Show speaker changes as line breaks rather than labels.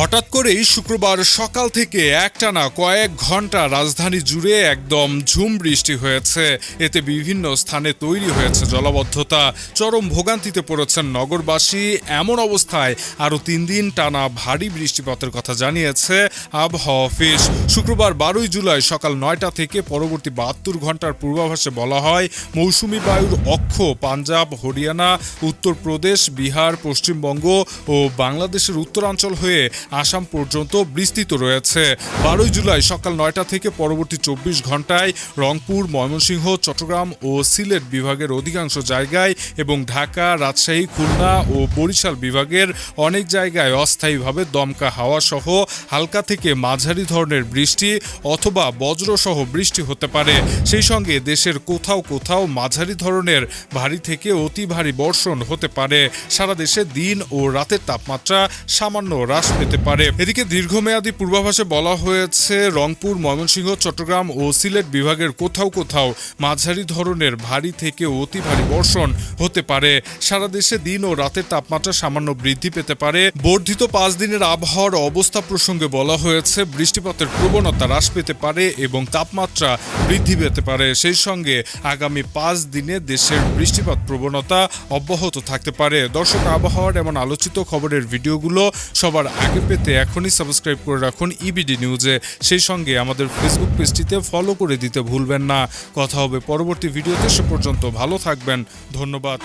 হঠাৎ করেই শুক্রবার সকাল থেকে একটানা কয়েক ঘণ্টা রাজধানী জুড়ে একদম ঝুম বৃষ্টি হয়েছে। এতে বিভিন্ন স্থানে তৈরি হয়েছে জলাবদ্ধতা। চরম ভোগান্তিতে পড়েছেন নগরবাসী। এমন অবস্থায় আরও তিন দিন টানা ভারী বৃষ্টিপাতের কথা জানিয়েছে আবহাওয়া অফিস। শুক্রবার বারোই জুলাই সকাল নয়টা থেকে পরবর্তী বাহাত্তর ঘণ্টার পূর্বাভাসে বলা হয়, মৌসুমি বায়ুর অক্ষ পাঞ্জাব, হরিয়ানা, উত্তরপ্রদেশ, বিহার, পশ্চিমবঙ্গ ও বাংলাদেশের উত্তরাঞ্চল হয়ে আসাম পর্যন্ত বিস্তৃত রয়েছে। বারোই জুলাই সকাল নয়টা থেকে পরবর্তী চব্বিশ ঘন্টায় রংপুর, ময়মনসিংহ, চট্টগ্রাম ও সিলেট বিভাগের অধিকাংশ জায়গায় এবং ঢাকা, রাজশাহী, খুলনা ও বরিশাল বিভাগের অনেক জায়গায় অস্থায়ীভাবে দমকা হাওয়া সহ হালকা থেকে মাঝারি ধরনের বৃষ্টি অথবা বজ্রসহ বৃষ্টি হতে পারে। সেই সঙ্গে দেশের কোথাও কোথাও মাঝারি ধরনের ভারী থেকে অতি ভারী বর্ষণ হতে পারে। সারা দেশে দিন ও রাতের তাপমাত্রা সামান্য হ্রাস পেতে পারে। এদিকে দীর্ঘমেয়াদী পূর্বাভাসে বলা হয়েছে, রংপুর, ময়মনসিংহ, চট্টগ্রাম ও সিলেট বিভাগের কোথাও কোথাও মাঝারি ধরনের ভারী থেকে অতি ভারী বর্ষণ হতে পারে। সারা দেশে দিন ও রাতের তাপমাত্রা সামান্য বৃদ্ধি পেতে পারে। বর্ধিত পাঁচ দিনের আবহাওয়ার অবস্থা প্রসঙ্গে বলা হয়েছে, বৃষ্টিপাতের প্রবণতা হ্রাস পেতে পারে এবং তাপমাত্রা বৃদ্ধি পেতে পারে। সেই সঙ্গে আগামী পাঁচ দিনে দেশের বৃষ্টিপাত প্রবণতা অব্যাহত থাকতে পারে। দর্শক, আবহাওয়ার এমন আলোচিত খবরের ভিডিওগুলো সবার আগে পেতে এখনই সাবস্ক্রাইব করে রাখুন ইবিডি নিউজে সেই সঙ্গে আমাদের ফেসবুক পেজটিতে ফলো করে দিতে ভুলবেন না। কথা হবে পরবর্তী ভিডিওতে সে পর্যন্ত ভালো থাকবেন। ধন্যবাদ।